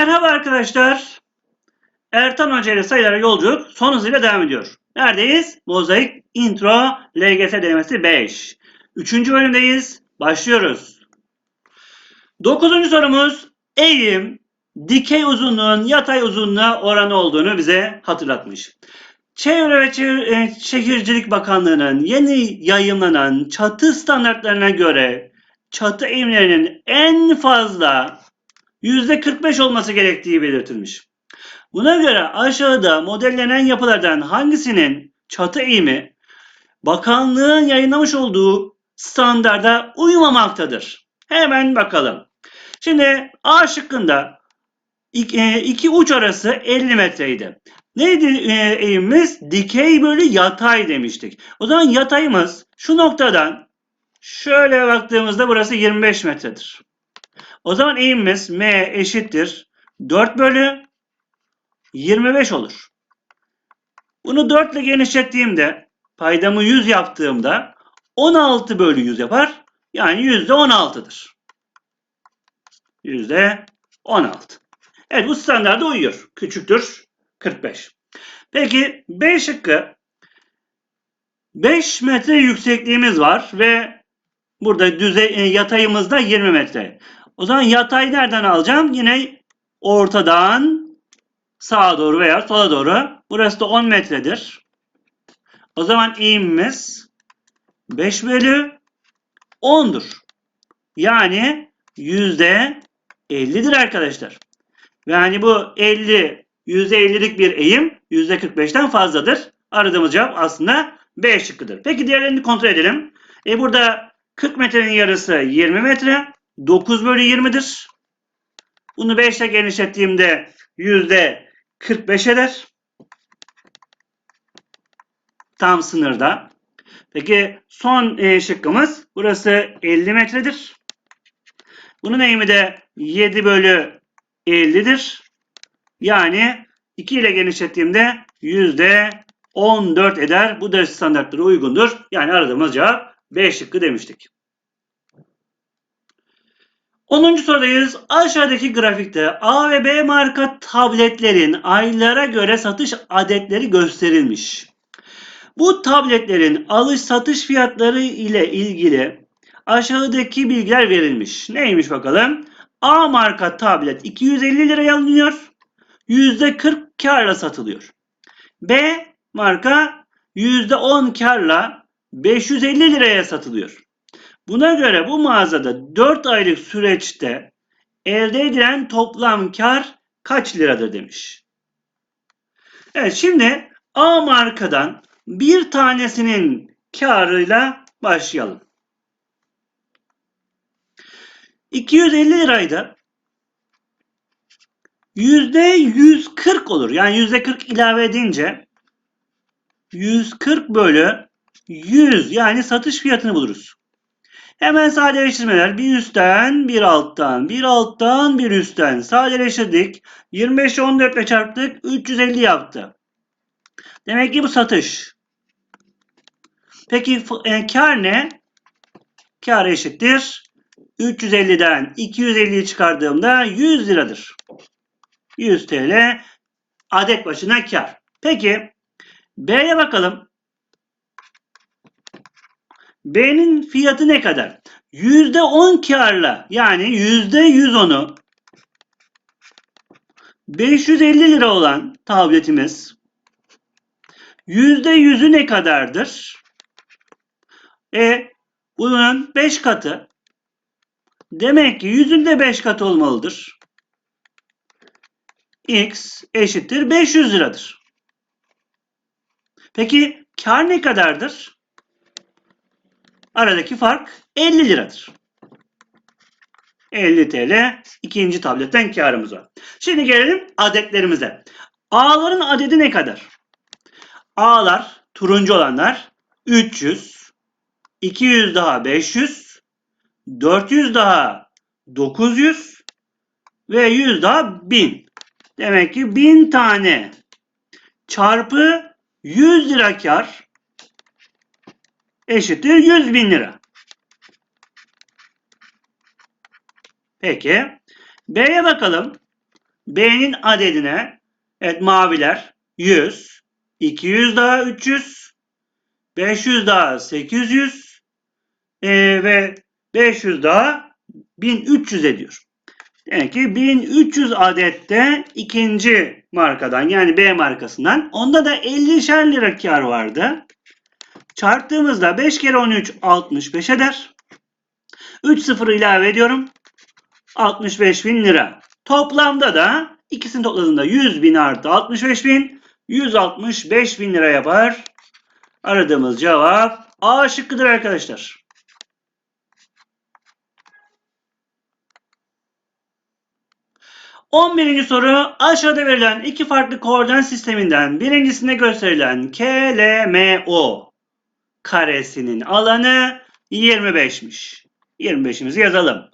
Merhaba arkadaşlar. Ertan Hoca ile sayılara yolculuk son hızıyla devam ediyor. Neredeyiz? Mozaik Intro LGS denemesi 5. Üçüncü bölümdeyiz. Başlıyoruz. Dokuzuncu sorumuz eğim, dikey uzunluğun yatay uzunluğa oranı olduğunu bize hatırlatmış. Çevre ve e, Şehircilik Bakanlığı'nın yeni yayınlanan çatı standartlarına göre çatı eğimlerinin en fazla %45 olması gerektiği belirtilmiş. Buna göre aşağıda modellenen yapılardan hangisinin çatı eğimi bakanlığın yayınlamış olduğu standarda uymamaktadır? Hemen bakalım. Şimdi A şıkkında iki, e, uç arası 50 metreydi. Neydi e, eğimimiz? Dikey bölü yatay demiştik. O zaman yatayımız şu noktadan şöyle baktığımızda burası 25 metredir. O zaman eğimimiz m eşittir 4 bölü 25 olur. Bunu 4 ile genişlettiğimde paydamı 100 yaptığımda 16 bölü 100 yapar. Yani yüzde 16'dır. Yüzde 16. Evet bu standarda uyuyor. Küçüktür 45. Peki B şıkkı 5 metre yüksekliğimiz var ve burada düzey e, yatayımızda 20 metre. O zaman yatay nereden alacağım? Yine ortadan sağa doğru veya sola doğru. Burası da 10 metredir. O zaman eğimimiz 5 bölü 10'dur. Yani yüzde 50'dir arkadaşlar. Yani bu 50 yüzde 50'lik bir eğim yüzde 45'ten fazladır. Aradığımız cevap aslında B şıkkıdır. Peki diğerlerini kontrol edelim. E burada 40 metrenin yarısı 20 metre. 9 bölü 20'dir. Bunu 5 ile genişlettiğimde yüzde 45 eder. Tam sınırda. Peki son e, şıkkımız burası 50 metredir. Bunun eğimi de 7 bölü 50'dir. Yani 2 ile genişlettiğimde yüzde 14 eder. Bu da standartlara uygundur. Yani aradığımız cevap B şıkkı demiştik. 10. sorudayız. Aşağıdaki grafikte A ve B marka tabletlerin aylara göre satış adetleri gösterilmiş. Bu tabletlerin alış satış fiyatları ile ilgili aşağıdaki bilgiler verilmiş. Neymiş bakalım? A marka tablet 250 liraya alınıyor. %40 karla satılıyor. B marka %10 karla 550 liraya satılıyor. Buna göre bu mağazada 4 aylık süreçte elde edilen toplam kar kaç liradır demiş. Evet şimdi A markadan bir tanesinin karıyla başlayalım. 250 liraydı. %140 olur. Yani %40 ilave edince 140 bölü 100 yani satış fiyatını buluruz. Hemen sadeleştirmeler. Bir üstten, bir alttan, bir alttan, bir üstten. Sadeleştirdik. 25'i 14 ile çarptık. 350 yaptı. Demek ki bu satış. Peki e, kar ne? Kar eşittir. 350'den 250'yi çıkardığımda 100 liradır. 100 TL adet başına kar. Peki B'ye bakalım. B'nin fiyatı ne kadar? %10 karla yani %110'u 550 lira olan tabletimiz %100'ü ne kadardır? E bunun 5 katı. Demek ki 100'ün de 5 katı olmalıdır. X eşittir 500 liradır. Peki kar ne kadardır? Aradaki fark 50 liradır. 50 TL ikinci tabletten karımız var. Şimdi gelelim adetlerimize. A'ların adedi ne kadar? A'lar turuncu olanlar 300, 200 daha 500, 400 daha 900 ve 100 daha 1000. Demek ki 1000 tane çarpı 100 lira kar eşittir 100 bin lira. Peki. B'ye bakalım. B'nin adedine evet maviler 100, 200 daha 300, 500 daha 800 e, ve 500 daha 1300 ediyor. Demek ki 1300 adette ikinci markadan yani B markasından. Onda da 50'şer lira kar vardı. Çarptığımızda 5 kere 13 65 eder. 3 sıfır ilave ediyorum. 65 bin lira. Toplamda da ikisini topladığında 100 bin artı 65 bin 165 bin lira yapar. Aradığımız cevap A şıkkıdır arkadaşlar. On birinci soru aşağıda verilen iki farklı koordinat sisteminden birincisinde gösterilen KLMO karesinin alanı 25'miş. 25'imizi yazalım.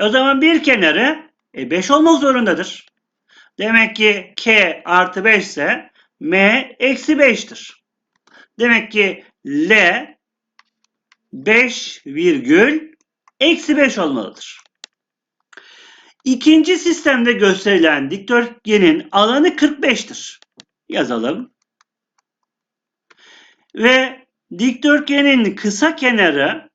O zaman bir kenarı e, 5 olmak zorundadır. Demek ki K artı 5 ise M eksi 5'tir. Demek ki L 5 virgül eksi 5 olmalıdır. İkinci sistemde gösterilen dikdörtgenin alanı 45'tir. Yazalım. Ve dikdörtgenin kısa kenarı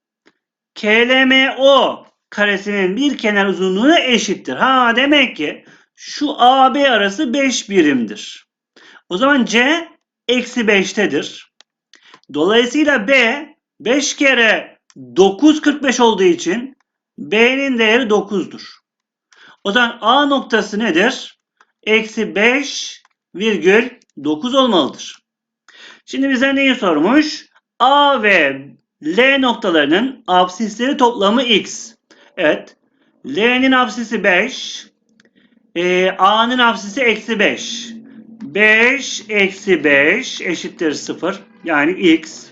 KLMO karesinin bir kenar uzunluğuna eşittir. Ha demek ki şu AB arası 5 birimdir. O zaman C eksi 5'tedir. Dolayısıyla B 5 kere 9 45 olduğu için B'nin değeri 9'dur. O zaman A noktası nedir? Eksi 5 virgül 9 olmalıdır. Şimdi bize neyi sormuş? A ve L noktalarının absisleri toplamı x. Evet. L'nin absisi 5. E, A'nın absisi eksi 5. 5 eksi 5 eşittir 0. Yani x.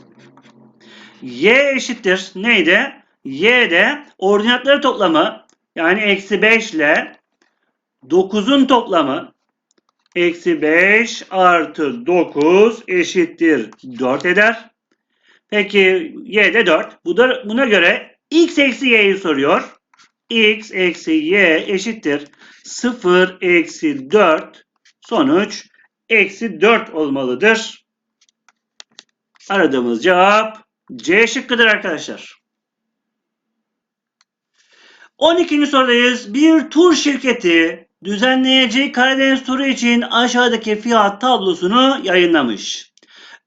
Y eşittir neydi? Y de ordinatları toplamı yani eksi 5 ile 9'un toplamı eksi 5 artı 9 eşittir 4 eder. Peki y de 4. Bu da, buna göre x eksi y'yi soruyor. x eksi y eşittir 0 eksi 4 sonuç eksi 4 olmalıdır. Aradığımız cevap C şıkkıdır arkadaşlar. 12. sorudayız. Bir tur şirketi düzenleyeceği Karadeniz turu için aşağıdaki fiyat tablosunu yayınlamış.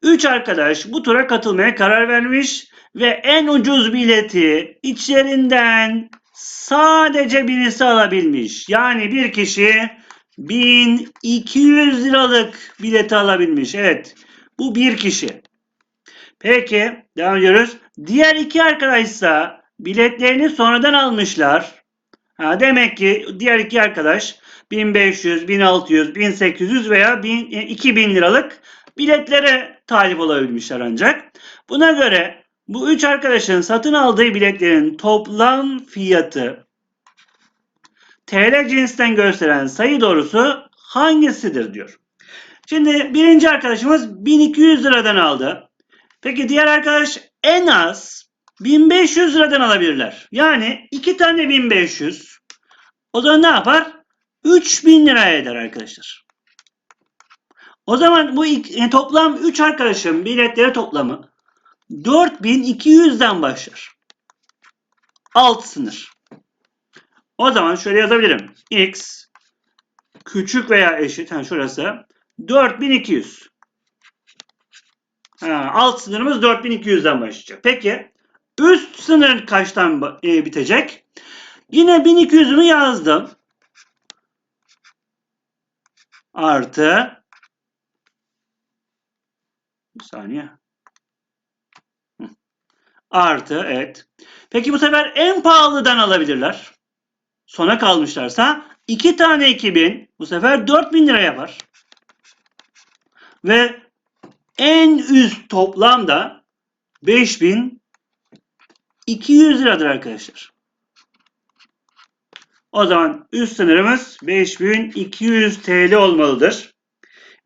Üç arkadaş bu tura katılmaya karar vermiş ve en ucuz bileti içlerinden sadece birisi alabilmiş. Yani bir kişi 1200 liralık bileti alabilmiş. Evet bu bir kişi. Peki devam ediyoruz. Diğer iki arkadaş ise biletlerini sonradan almışlar. Ha, demek ki diğer iki arkadaş 1500, 1600, 1800 veya 1000, 2000 liralık biletlere talip olabilmişler ancak. Buna göre bu üç arkadaşın satın aldığı biletlerin toplam fiyatı TL cinsten gösteren sayı doğrusu hangisidir diyor. Şimdi birinci arkadaşımız 1200 liradan aldı. Peki diğer arkadaş en az 1500 liradan alabilirler. Yani iki tane 1500. O zaman ne yapar? 3000 lira eder arkadaşlar. O zaman bu iki, toplam 3 arkadaşın biletleri toplamı 4200'den başlar. Alt sınır. O zaman şöyle yazabilirim. X küçük veya eşit. Yani şurası 4200. Ha, alt sınırımız 4200'den başlayacak. Peki üst sınır kaçtan e, bitecek? Yine 1200'ümü yazdım. Artı bir saniye. Artı evet. Peki bu sefer en pahalıdan alabilirler. Sona kalmışlarsa iki tane 2000 bu sefer 4000 lira yapar. Ve en üst toplamda 5200 liradır arkadaşlar. O zaman üst sınırımız 5200 TL olmalıdır.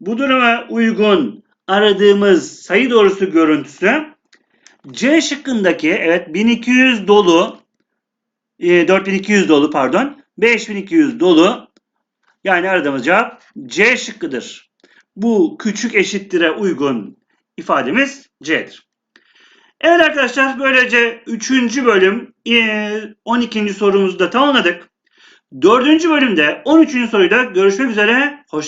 Bu duruma uygun aradığımız sayı doğrusu görüntüsü C şıkkındaki evet 1200 dolu e, 4200 dolu pardon 5200 dolu Yani aradığımız cevap C şıkkıdır. Bu küçük eşittire uygun ifademiz C'dir. Evet arkadaşlar böylece 3. bölüm eee, 12. sorumuzu da tamamladık. 4. bölümde 13. soruyla görüşmek üzere. Hoşçakalın.